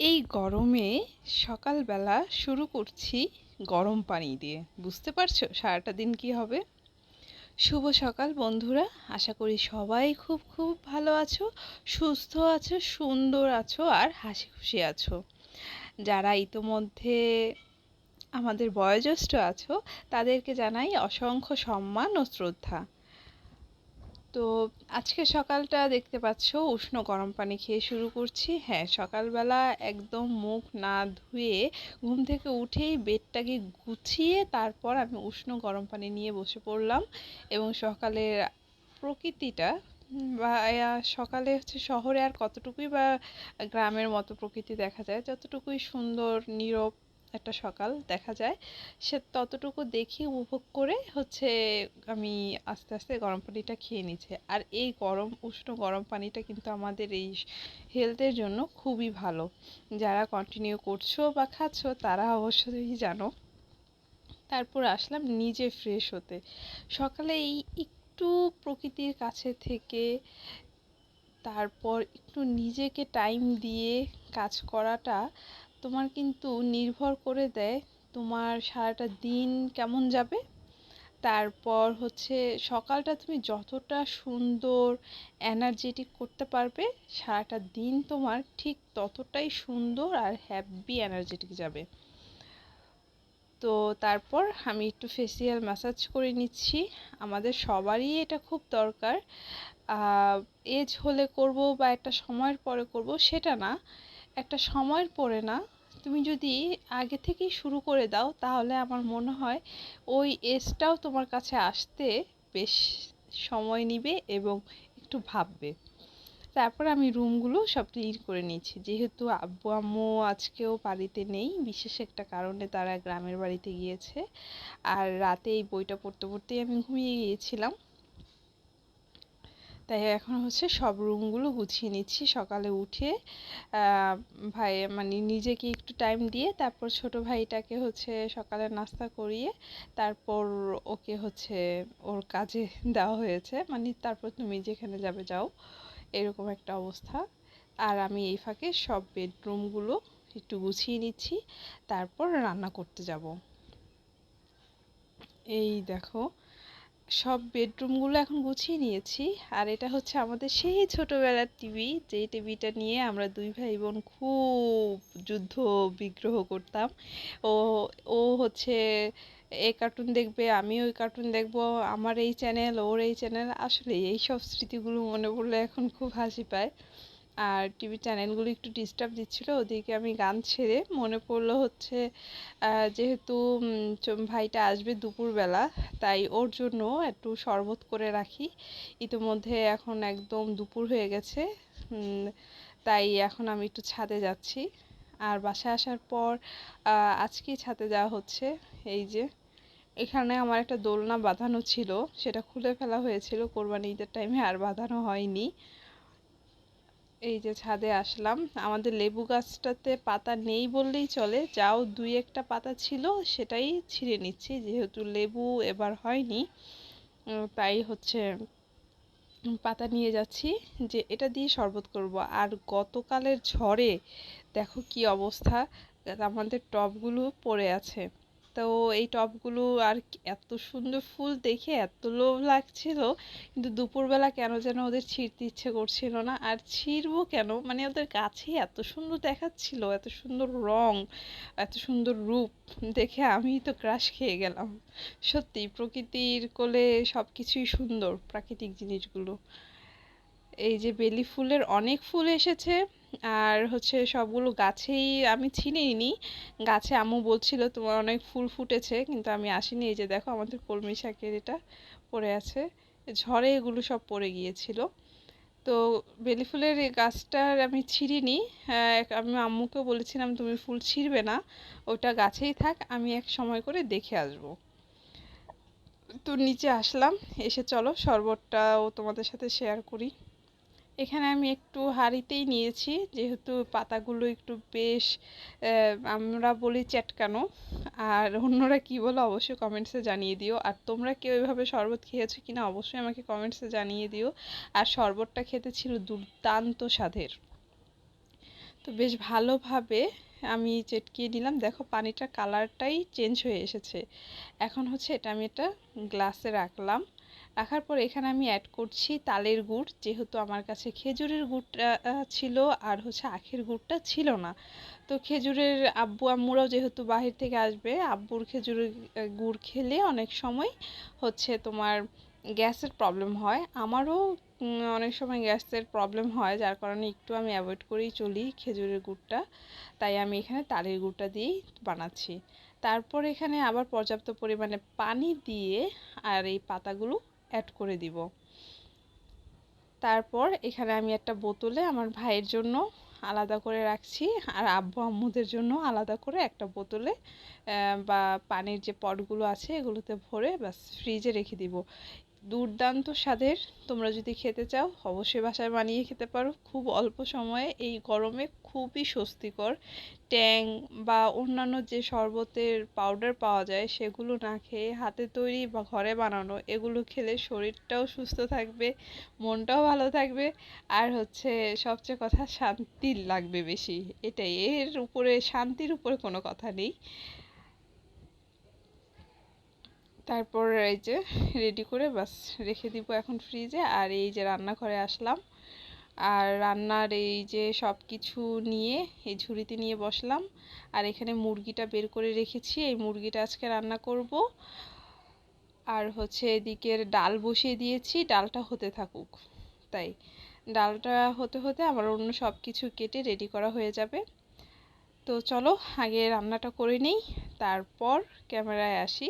এই গরমে সকালবেলা শুরু করছি গরম পানি দিয়ে। বুঝতে পারছ? সারাটা দিন কি হবে? শুভ সকাল, বন্ধুরা। আশা করি সবাই খুব খুব ভালো আছো, সুস্থ আছো, সুন্দর আছো আর হাসি খুশি আছো। যারা ইতোমধ্যে আমাদের বয়োজ্যেষ্ঠ আছো, তাদেরকে জানাই অসংখ্য সম্মান ও শ্রদ্ধা। তো আজকে সকালটা দেখতে পাচ্ছ, উষ্ণ গরম পানি খেয়ে শুরু করছি। হ্যাঁ সকালবেলা একদম মুখ না ধুয়ে ঘুম থেকে উঠেই বেডটাকে গুছিয়ে তারপর আমি উষ্ণ গরম পানি নিয়ে বসে পড়লাম এবং সকালের প্রকৃতিটা বা সকালে হচ্ছে শহরে আর কতটুকুই বা, গ্রামের মতো প্রকৃতি দেখা যায়, যতটুকুই সুন্দর, নীরব একটা সকাল দেখা যায়। সে ততটুকু দেখি উপভোগ করে হচ্ছে আমি আস্তে আস্তে গরম পানিটা খেয়ে নিচ্ছে। আর এই গরম, উষ্ণ গরম পানিটা কিন্তু আমাদের এই হেলথের জন্য খুবই ভালো। যারা কন্টিনিউ করছ বা খাচ্ছ তারা অবশ্যই জানো। তারপর আসলাম নিজে ফ্রেশ হতে। সকালে এই একটু প্রকৃতির কাছে থেকে, তারপর একটু নিজেকে টাইম দিয়ে কাজ করাটা তোমার কিন্তু নির্ভর করে দেয় তোমার সারাটা দিন কেমন যাবে। তারপর হচ্ছে সকালটা তুমি যতটা সুন্দর এনার্জেটিক করতে পারবে, সারাটা দিন তোমার ঠিক ততটাই সুন্দর আর হ্যাপি এনার্জেটিক যাবে। তো তারপর আমি একটু ফেসিয়াল ম্যাসাজ করে নিচ্ছি। আমাদের সবারই এটা খুব দরকার। এজ হলে করব বা একটা সময়ের পরে করব সেটা না। একটা সময়ের পরে না, তুমি যদি আগে থেকেই শুরু করে দাও, তাহলে আমার মনে হয় ওই এজটাও তোমার কাছে আসতে বেশ সময় নিবে এবং একটু ভাববে। তারপর আমি রুমগুলো সব ক্লিন করে নিয়েছি। যেহেতু আব্বু আম্মু আজকেও বাড়িতে নেই, বিশেষ একটা কারণে তারা গ্রামের বাড়িতে গিয়েছে। আর রাতে এই বইটা পড়তে, পড়তেই আমি ঘুমিয়ে গিয়েছিলাম। তাই এখন হচ্ছে সব রুমগুলো গুছিয়ে নিচ্ছি সকালে উঠে। ভাই মানে নিজেকে একটু টাইম দিয়ে তারপর ছোট ভাইটাকে হচ্ছে সকালে নাস্তা করিয়ে তারপর ওকে হচ্ছে ওর কাজে দেওয়া হয়েছে। মানে তারপর তুমি যেখানে যাবে যাও, এরকম একটা অবস্থা। আর আমি এই ফাঁকে সব বেডরুমগুলো একটু গুছিয়ে নিচ্ছি, তারপর রান্না করতে যাব। এই দেখো সব বেডরুমগুলো এখন গুছিয়ে নিয়েছি। আর এটা হচ্ছে আমাদের সেই ছোটোবেলার টিভি, যেই টিভিটা নিয়ে আমরা দুই ভাই বোন খুব যুদ্ধ, বিগ্রহ করতাম। ও ও হচ্ছে এ কার্টুন দেখবে আমি ওই কার্টুন দেখব, আমার এই চ্যানেল, ওর এই চ্যানেল। আসলে এই সব স্মৃতিগুলো মনে পড়লে এখন খুব হাসি পায়। আর টিভি চ্যানেলগুলো একটু ডিস্টার্ব দিচ্ছিল, ওদিকে আমি গান ছেড়ে মনে পড়ল হচ্ছে যেহেতু ভাইটা আসবে দুপুরবেলা, তাই ওর জন্য একটু শরবত করে রাখি। ইতিমধ্যে এখন একদম দুপুর হয়ে গেছে তাই এখন আমি একটু ছাদে যাচ্ছি। আর বাসায় আসার পর আজকেই ছাদে যাওয়া হচ্ছে, এই যে। এখানে আমার একটা দোলনা বাঁধানো ছিল, সেটা খুলে ফেলা হয়েছিল, কোরবানি ঈদের টাইমে আর বাঁধানো হয়নি। এই যে ছাদে আসলাম। আমাদের লেবু গাছটাতে পাতা নেই বললেই চলে। যাও দুই একটা পাতা ছিল, সেটাই ছিঁড়ে নিচ্ছি। যেহেতু লেবু এবার হয়নি তাই হচ্ছে পাতা নিয়ে যাচ্ছি যে এটা দিয়ে শরবত করব। আর গতকালের ঝড়ে দেখো কি অবস্থা, আমাদের টবগুলো পড়ে আছে। তো এই টবগুলো আর এত সুন্দর ফুল দেখে এত লোভ লাগছিল, কিন্তু দুপুরবেলা কেন যেন ওদের ছিঁড়তে ইচ্ছে করছিল না? আর ছিঁড়বো কেন? মানে ওদের গাছে এত সুন্দর দেখাচ্ছিল, এত সুন্দর রং, এত সুন্দর রূপ দেখে আমি তো ক্রাশ খেয়ে গেলাম। সত্যি প্রকৃতির কোলে সব কিছুই সুন্দর, প্রাকৃতিক জিনিসগুলো। এই যে বেলি ফুলের অনেক ফুল এসেছে আর হচ্ছে সবগুলো গাছেই আমি ছিনিনি গাছে আম্মু বলছিল, তোমার অনেক ফুল ফুটেছে। কিন্তু আমি আসিনি। এই যে দেখো, আমাদের কলমি শাকের এটা পড়ে আছে, ঝড়ে এগুলো সব পড়ে গিয়েছিল। তো বেলি ফুলের গাছটার আমি ছিঁড়িনি। আমি আম্মুকেও বলেছিলাম, তুমি ফুল ছিঁড়বে না, ওটা গাছেই থাক, আমি এক সময় করে দেখে আসব। তো নিচে আসলাম, এসে চলো, শরবতটাও তোমাদের সাথে শেয়ার করি। এখানে আমি একটু হাঁড়িতেই নিয়েছি, যেহেতু পাতাগুলো একটু বেশ আমরা বলি চ্যাটকানো। আর অন্যরা কি বলো অবশ্যই কমেন্টসে জানিয়ে দিও। আর তোমরা কেউ এভাবে শরবত খেয়েছো কিনা অবশ্যই আমাকে কমেন্টসে জানিয়ে দিও। আর শরবতটা খেতে ছিল দুর্দান্ত স্বাদের। তো বেশ ভালোভাবে আমি চেটকিয়ে নিলাম। দেখো পানিটার কালারটাই চেঞ্জ হয়ে এসেছে। এখন হচ্ছে এটা আমি এটা গ্লাসে রাখলাম। রাখার পর এখানে আমি অ্যাড করছি তালের গুড়, যেহেতু আমার কাছে খেজুরের গুড়টা ছিল আর হচ্ছে আখের গুড়টা ছিল না। তো খেজুরের আব্বু আম্মুরাও যেহেতু বাহির থেকে আসবে, আব্বুর খেজুরের গুড় খেলে অনেক সময় হচ্ছে তোমার গ্যাসের প্রবলেম হয়। আমারও অনেক সময় গ্যাসের প্রবলেম হয়, যার কারণে একটু আমি অ্যাভয়েড করেই চলি খেজুরের গুড়টা। তাই আমি এখানে তালের গুড়টা দিয়েই বানাচ্ছি। তারপর এখানে আবার পর্যাপ্ত পরিমাণে পানি দিয়ে আর এই পাতাগুলো অ্যাড করে দিব। তারপর এখানে আমি একটা বোতলে আমার ভাইয়ের জন্য আলাদা করে রাখছি আর আব্বু আম্মুদের জন্য আলাদা করে একটা বোতলে বা পানির যে পটগুলো আছে এগুলোতে ভরে ব্যাস ফ্রিজে রেখে দিব। দুর্দান্ত স্বাদের তোমরা যদি খেতে চাও, অবশ্যই বাসায় বানিয়ে খেতে পারো। খুব অল্প সময়ে এই গরমে খুবই স্বস্তিকর। ট্যাং বা অন্যান্য যে শরবতের পাউডার পাওয়া যায়, সেগুলো না খেয়ে হাতে তৈরি বা ঘরে বানানো, এগুলো খেলে শরীরটাও সুস্থ থাকবে, মনটাও ভালো থাকবে, আর হচ্ছে সবচেয়ে কথা শান্তি লাগবে বেশি। এটাই, এর উপরে, শান্তির উপরে কোনো কথা নেই। তারপর এই যে রেডি করে বাস রেখে দিব এখন ফ্রিজে আর এই যে রান্নাঘরে আসলাম। আর রান্নার এই যে সব কিছু নিয়ে, এই ঝুড়িতে নিয়ে বসলাম। আর এখানে মুরগিটা বের করে রেখেছি। এই মুরগিটা আজকে রান্না করব। আর হচ্ছে এদিকের ডাল বসিয়ে দিয়েছি। ডালটা হতে থাকুক। তাই। ডালটা হতে হতে আমার অন্য সব কিছু কেটে রেডি করা হয়ে যাবে। তো চলো আগে রান্নাটা করে নিই, তারপর ক্যামেরায় আসি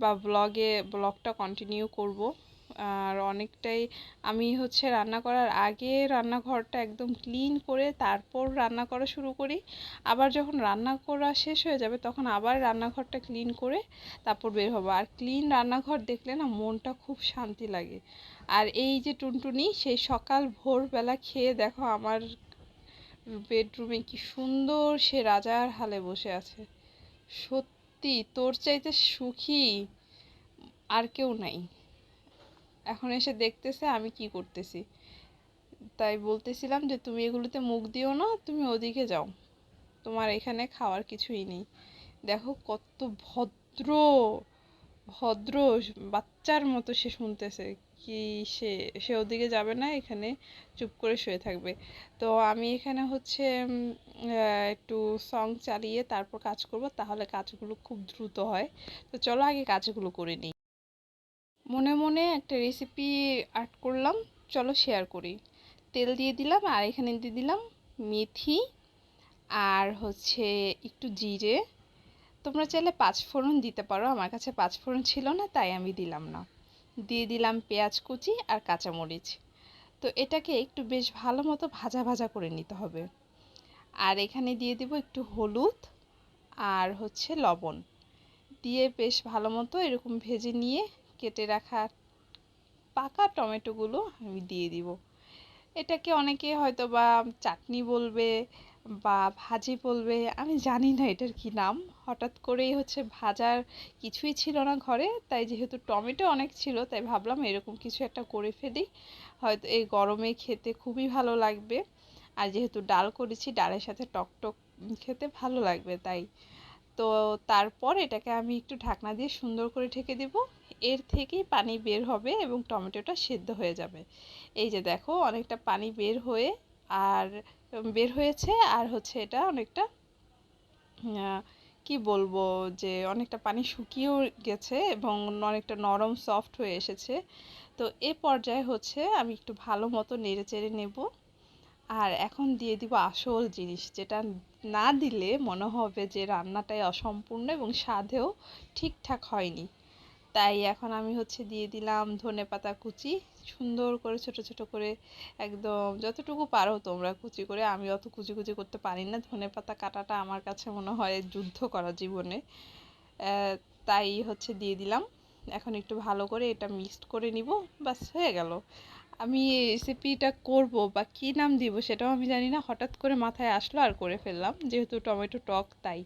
বা ব্লগে ব্লগটা কন্টিনিউ করব। আর অনেকটাই আমি হচ্ছে রান্না করার আগে রান্নাঘরটা একদম ক্লিন করে তারপর রান্না করা শুরু করি। আবার যখন রান্না করা শেষ হয়ে যাবে তখন আবার রান্নাঘরটা ক্লিন করে তারপর বের হব। আর ক্লিন রান্নাঘর দেখলে না মনটা খুব শান্তি লাগে। আর এই যে টুনটুনি, সেই সকাল ভোরবেলা খেয়ে দেখো আমার বেডরুমে কি সুন্দর সে রাজার হালে বসে আছে। সত্যি, তোর চাইতে সুখী আর কেউ নাই। এখন এসে দেখতেছে আমি কি করতেছি। তাই বলতেছিলাম যে, তুমি এগুলোতে মুখ দিও না, তুমি ওদিকে যাও। তোমার এখানে খাওয়ার কিছুই নেই। দেখো কত ভদ্র ভদ্র বাচ্চার মতো সে শুনতেছে। কি সে সে ওদিকে যাবে না এখানে, চুপ করে শুয়ে থাকবে। তো আমি এখানে হচ্ছে একটু সং চালিয়ে তারপর কাজ করব, তাহলে কাজগুলো খুব দ্রুত হয়। তো চলো আগে কাজগুলো করে নিই। মনে মনে একটা রেসিপি আর্ট করলাম, চলো শেয়ার করি। তেল দিয়ে দিলাম আর এখানে দিয়ে দিলাম মেথি আর হচ্ছে একটু জিরে। তোমরা চাইলে পাঁচ ফোড়ন দিতে পারো, আমার কাছে পাঁচ ফোড়ন ছিল না, তাই আমি দিলাম না। দিয়ে দিলাম পেঁয়াজ কুচি আর কাঁচামরিচ। তো এটাকে একটু বেশ ভালো মতো ভাজা ভাজা করে নিতে হবে। আর এখানে দিয়ে দিব একটু হলুদ আর হচ্ছে লবণ। দিয়ে বেশ ভালো মতো এরকম ভেজে নিয়ে কেটে রাখা পাকা টমেটোগুলো আমি দিয়ে দিব। এটাকে অনেকে হয়তো বা চাটনি বলবে বা ভাজি বলবে, আমি জানি না এটার কি নাম। হঠাৎ করেই হচ্ছে ভাজার কিছুই ছিল না ঘরে, তাই যেহেতু টমেটো অনেক ছিল, তাই ভাবলাম এরকম কিছু একটা করে ফেলি। হয়তো এই গরমে খেতে খুবই ভালো লাগবে। আর যেহেতু ডাল করেছি, ডালের সাথে টক টক খেতে ভালো লাগবে তাই। তো তারপর এটাকে আমি একটু ঢাকনা দিয়ে সুন্দর করে ঢেকে দেব। এর থেকেই পানি বের হবে এবং টমেটোটা সেদ্ধ হয়ে যাবে। এই যে দেখো, অনেকটা পানি বের হয়ে আর বের হয়েছে আর হচ্ছে এটা অনেকটা কি বলব যে অনেকটা পানি শুকিয়েও গেছে এবং অনেকটা নরম সফট হয়ে এসেছে। তো এ পর্যায়ে হচ্ছে আমি একটু ভালো মতো নেড়ে চেড়ে নেব। আর এখন দিয়ে দিব আসল জিনিস, যেটা না দিলে মনে হবে যে রান্নাটাই অসম্পূর্ণ এবং স্বাদেও ঠিকঠাক হয়নি। তাই এখন আমি হচ্ছে দিয়ে দিলাম ধনে পাতা কুচি। সুন্দর করে ছোট ছোট করে একদম যতটুকু পারো তোমরা কুচি করে। আমি অত কুচি কুচি করতে পারি না। ধনে পাতা কাটাটা আমার কাছে মনে হয় যুদ্ধ করা জীবনে। তাই হচ্ছে দিয়ে দিলাম। এখন একটু ভালো করে এটা মিক্সড করে নিব। বাস হয়ে গেল। আমি এই রেসিপিটা করব বা কী নাম দিব সেটাও আমি জানি না। হঠাৎ করে মাথায় আসলো আর করে ফেললাম। যেহেতু টমেটো টক, তাই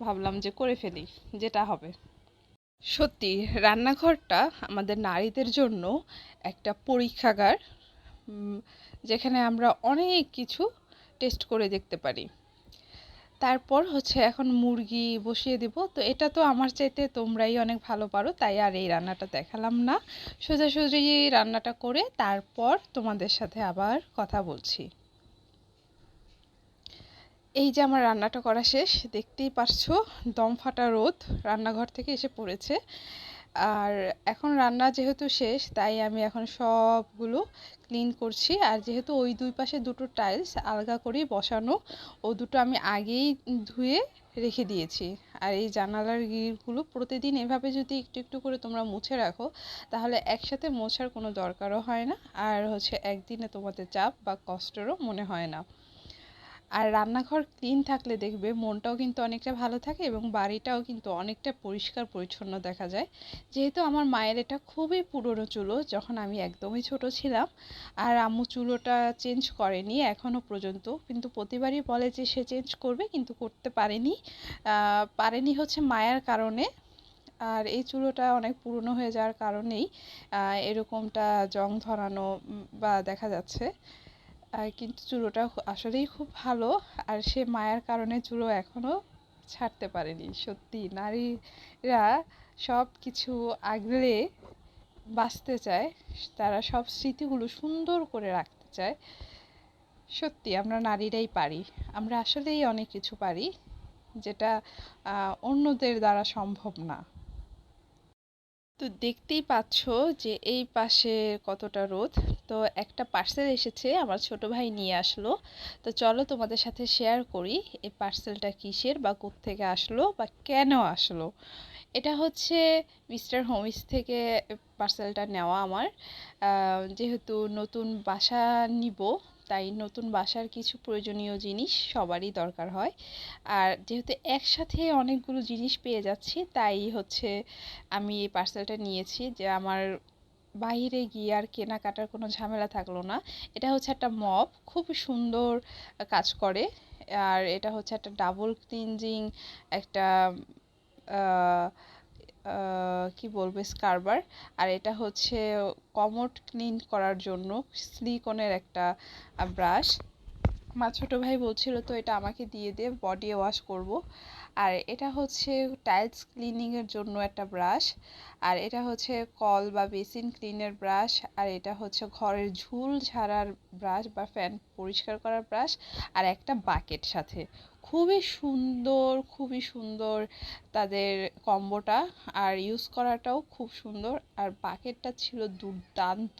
ভাবলাম যে করে ফেলি, যেটা হবে। সত্যি, রান্নাঘরটা আমাদের নারীদের জন্য একটা পরীক্ষাগার যেখানে আমরা অনেক কিছু টেস্ট করে দেখতে পারি। তারপর হচ্ছে এখন মুরগি বসিয়ে দিব। তো এটা তো আমার চাইতে তোমরাই অনেক ভালো পারো, তাই আর এই রান্নাটা দেখালাম না। সোজাসুজি রান্নাটা করে তারপর তোমাদের সাথে আবার কথা বলছি। এই যে আমার রান্নাটা করা শেষ, দেখতেই পারছ দম ফাটা রোদ, রান্নাঘর থেকে এসে পড়েছে। আর এখন রান্না যেহেতু শেষ, তাই আমি এখন সবগুলো ক্লিন করছি। আর যেহেতু ওই দুই পাশে দুটো টাইলস আলগা করেই বসানো, ও দুটো আমি আগেই ধুয়ে রেখে দিয়েছি। আর এই জানালার গিরগুলো প্রতিদিন এভাবে যদি একটু একটু করে তোমরা মুছে রাখো, তাহলে একসাথে মোছার কোনো দরকারও হয় না। আর হচ্ছে একদিনে তোমাদের চাপ বা কষ্টেরও মনে হয় না। আর রান্নাঘর ক্লিন থাকলে দেখবে মনটাও কিন্তু অনেকটা ভালো থাকে এবং বাড়িটাও কিন্তু অনেকটা পরিষ্কার পরিচ্ছন্ন দেখা যায়। যেহেতু আমার মায়ের এটা খুবই পুরনো চুলো, যখন আমি একদমই ছোট ছিলাম আর আম্মু চুলোটা চেঞ্জ করেনি এখনও পর্যন্ত। কিন্তু প্রতিবারই বলে যে সে চেঞ্জ করবে, কিন্তু করতে পারেনি। পারেনি হচ্ছে মায়ের কারণে। আর এই চুলোটা অনেক পুরনো হয়ে যাওয়ার কারণেই এরকমটা জং ধরানো বা দেখা যাচ্ছে। কিন্তু চুলোটা আসলেই খুব ভালো। আর সে মায়ার কারণে চুলো এখনও ছাড়তে পারেনি। সত্যি, নারীরা সব কিছু আগলে বাঁচতে চায়। তারা সব স্মৃতিগুলো সুন্দর করে রাখতে চায়। সত্যি, আমরা নারীরাই পারি। আমরা আসলেই অনেক কিছু পারি যেটা অন্যদের দ্বারা সম্ভব না। তো দেখতেই পাচ্ছ যে এই পাশে কতটা রোদ। তো একটা পার্সেল এসেছে আমার ছোট ভাই নিয়ে আসলো। তো চলো তোমাদের সাথে শেয়ার করি এই পার্সেলটা কিসের বা থেকে আসলো বা কেন আসলো। এটা হচ্ছে মিস্টার হোমিস থেকে পার্সেলটা নেওয়া আমার। যেহেতু নতুন বাসা নিব তাই নতুন বাসার কিছু প্রয়োজনীয় জিনিস সবারই দরকার হয়। আর যেহেতু একসাথে অনেকগুলো জিনিস পেয়ে যাচ্ছি, তাই হচ্ছে আমি এই পার্সেলটা নিয়েছি যে আমার বাইরে গিয়ে আর কেনাকাটার কোনো ঝামেলা থাকল না। এটা হচ্ছে একটা মপ খুব সুন্দর কাজ করে। আর এটা হচ্ছে একটা ডাবল ক্লিনজিং একটা কি বলব, স্কারবার। আর এটা হচ্ছে কমোড ক্লিন করার জন্য সিলিকনের একটা ব্রাশ। আমার ছোটো ভাই বলছিল, তো এটা আমাকে দিয়ে দে, বডি ওয়াশ করব। আর এটা হচ্ছে টাইলস ক্লিনিংয়ের জন্য একটা ব্রাশ। আর এটা হচ্ছে কল বা বেসিন ক্লিনের ব্রাশ। আর এটা হচ্ছে ঘরের ঝুল ঝাড়ার ব্রাশ বা ফ্যান পরিষ্কার করার ব্রাশ। আর একটা বাকেট সাথে। খুবই সুন্দর খুবই সুন্দর তাদের কম্বোটা। আর ইউজ করাটাও খুব সুন্দর। আর বাকেটটা ছিল দুর্দান্ত।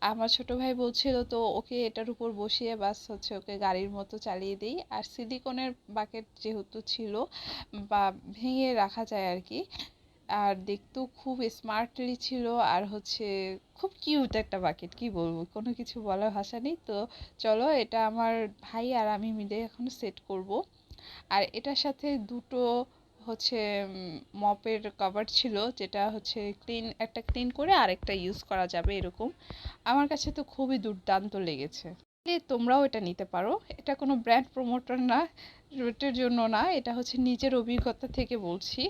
আমার ছোট ভাই বলছিল, তো ওকে এটার উপর বসিয়ে বাস, হচ্ছে ওকে গাড়ির মতো চালিয়ে দিই। আর সিলিকনের বাকেট যেহেতু ছিল, বা ভেঙে রাখা যায় আর কি আর দেখতেও খুব স্মার্টলি ছিল আর হচ্ছে খুব কিউট একটা বাকেট কি বলব? কোনো কিছু বলার ভাষা নেই। তো চলো এটা আমার ভাই আর আমি মিলে এখন সেট করব। আর এটার সাথে দুটো হচ্ছে মপের কভার ছিল, যেটা হচ্ছে ক্লিন একটা ক্লিন করে আরেকটা ইউজ করা যাবে এরকম। আমার কাছে তো খুবই দুর্দান্ত লেগেছে। তোমরাও এটা নিতে পারো। এটা কোনো ব্র্যান্ড প্রমোটার না রুটের জন্য না, এটা হচ্ছে নিজের অভিজ্ঞতা থেকে বলছি।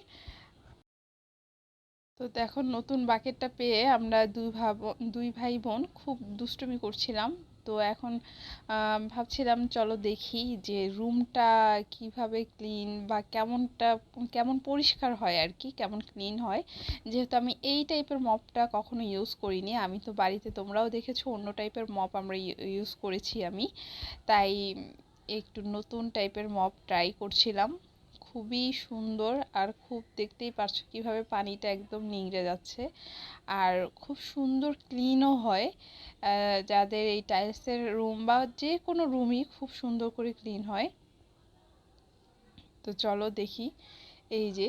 তো দেখো নতুন বাকেটটা পেয়ে আমরা দুই ভাব, দুই ভাই বোন খুব দুষ্টুমি করছিলাম। তো এখন ভাবছিলাম চলো দেখি যে রুমটা কীভাবে ক্লিন বা কেমনটা, কেমন পরিষ্কার হয় আর কি, কেমন ক্লিন হয়। যেহেতু আমি এই টাইপের মপটা কখনো ইউজ করিনি, আমি তো বাড়িতে তোমরাও দেখেছ অন্য টাইপের মপ আমরা ইউজ করেছি আমি। তাই একটু নতুন টাইপের মপ ট্রাই করছিলাম। খুবই সুন্দর আর খুব দেখতেই পারছ কীভাবে পানিটা একদম নিংড়ে যাচ্ছে। আর খুব সুন্দর ক্লিনও হয়। যাদের এই টাইলসের রুম বা যে কোনো রুমই খুব সুন্দর করে ক্লিন হয়। তো চলো দেখি। এই যে,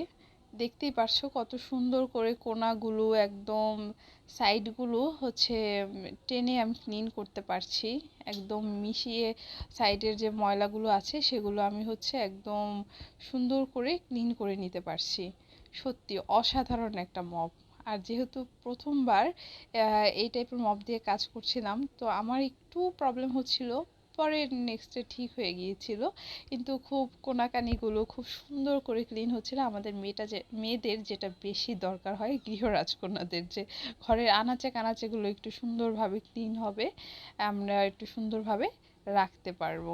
দেখতেই পারছ কত সুন্দর করে কোনাগুলো একদম সাইডগুলো হচ্ছে টেনে আমি ক্লিন করতে পারছি। একদম মিশিয়ে সাইডের যে ময়লাগুলো আছে, সেগুলো আমি হচ্ছে একদম সুন্দর করে ক্লিন করে নিতে পারছি। সত্যি অসাধারণ একটা মপ আর যেহেতু প্রথমবার এই টাইপের মপ দিয়ে কাজ করছিলাম, তো আমার একটু প্রবলেম হচ্ছিল পরে নেক্সটে ঠিক হয়ে গিয়েছিল। কিন্তু খুব কোনাকানিগুলো খুব সুন্দর করে ক্লিন হচ্ছিল। আমাদের মেয়েটা যে, মেয়েদের যেটা বেশি দরকার হয় গৃহ রাজকন্যাদের যে, ঘরের আনাচে কানাচেগুলো একটু সুন্দরভাবে ক্লিন হবে, আমরা একটু সুন্দরভাবে রাখতে পারব।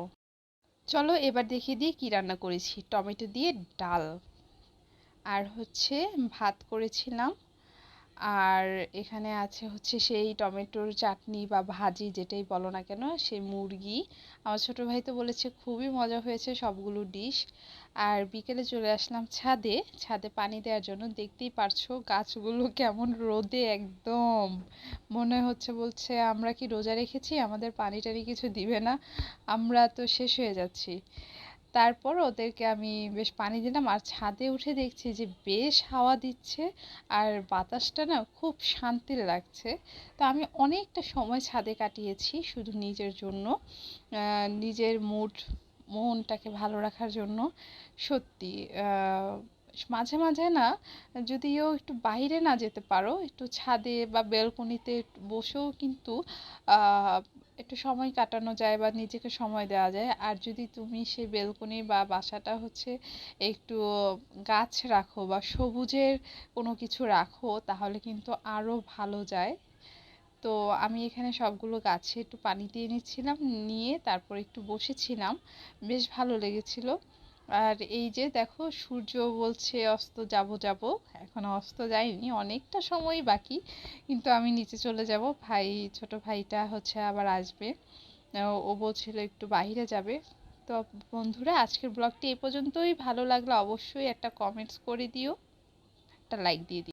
চলো এবার দেখিয়ে দিই কী রান্না করেছি। টমেটো দিয়ে ডাল। আর হচ্ছে ভাত করেছিলাম আর এখানে আছে হচ্ছে সেই টমেটোর চাটনি বা ভাজি যেটাই বলো না কেন, সেই মুরগি। আমার ছোটো ভাই তো বলেছে খুবই মজা হয়েছে সবগুলো ডিশ। আর বিকেলে চলে আসলাম ছাদে ছাদে পানি দেওয়ার জন্য। দেখতেই পারছ গাছগুলো কেমন রোদে একদম। মনে হচ্ছে বলছে, আমরা কি রোজা রেখেছি? আমাদের পানি টানি কিছু দিবে না। আমরা তো শেষ হয়ে যাচ্ছি। তারপর ওদেরকে আমি বেশ পানি দিলাম। আর ছাদে উঠে দেখছি যে বেশ হাওয়া দিচ্ছে আর বাতাসটা না খুব শান্তির লাগছে। তো আমি অনেকটা সময় ছাদে কাটিয়েছি শুধু নিজের জন্য নিজের মুড, মনটাকে ভালো রাখার জন্য। সত্যি মাঝে মাঝে না যদিও একটু বাইরে না যেতে পারো, একটু ছাদে বা বেলকনিতে বসেও কিন্তু একটু সময় কাটানো যায় বা নিজেকে সময় দেওয়া যায়। আর যদি তুমি সেই বেলকনি বা বাসাটা হচ্ছে একটু গাছ রাখো বা সবুজের কোনো কিছু রাখো, তাহলে কিন্তু আরও ভালো যায়। তো আমি এখানে সবগুলো গাছে একটু পানি দিয়ে নিচ্ছিলাম, নিয়ে তারপর একটু বসেছিলাম। বেশ ভালো লেগেছিল। আর এই যে দেখো, সূর্য বলছে অস্ত যাব যাব। এখনও অস্ত যায়নি, অনেকটা সময় বাকি, কিন্তু আমি নিচে চলে যাব। ভাই, ছোট ভাইটা হচ্ছে আবার আসবে। ও বলছিল একটু বাইরে যাবে। তো বন্ধুরা, আজকের ব্লগটি এ পর্যন্তই। ভালো লাগলে অবশ্যই একটা কমেন্টস করে দিও, একটা লাইক দিয়ে দিও।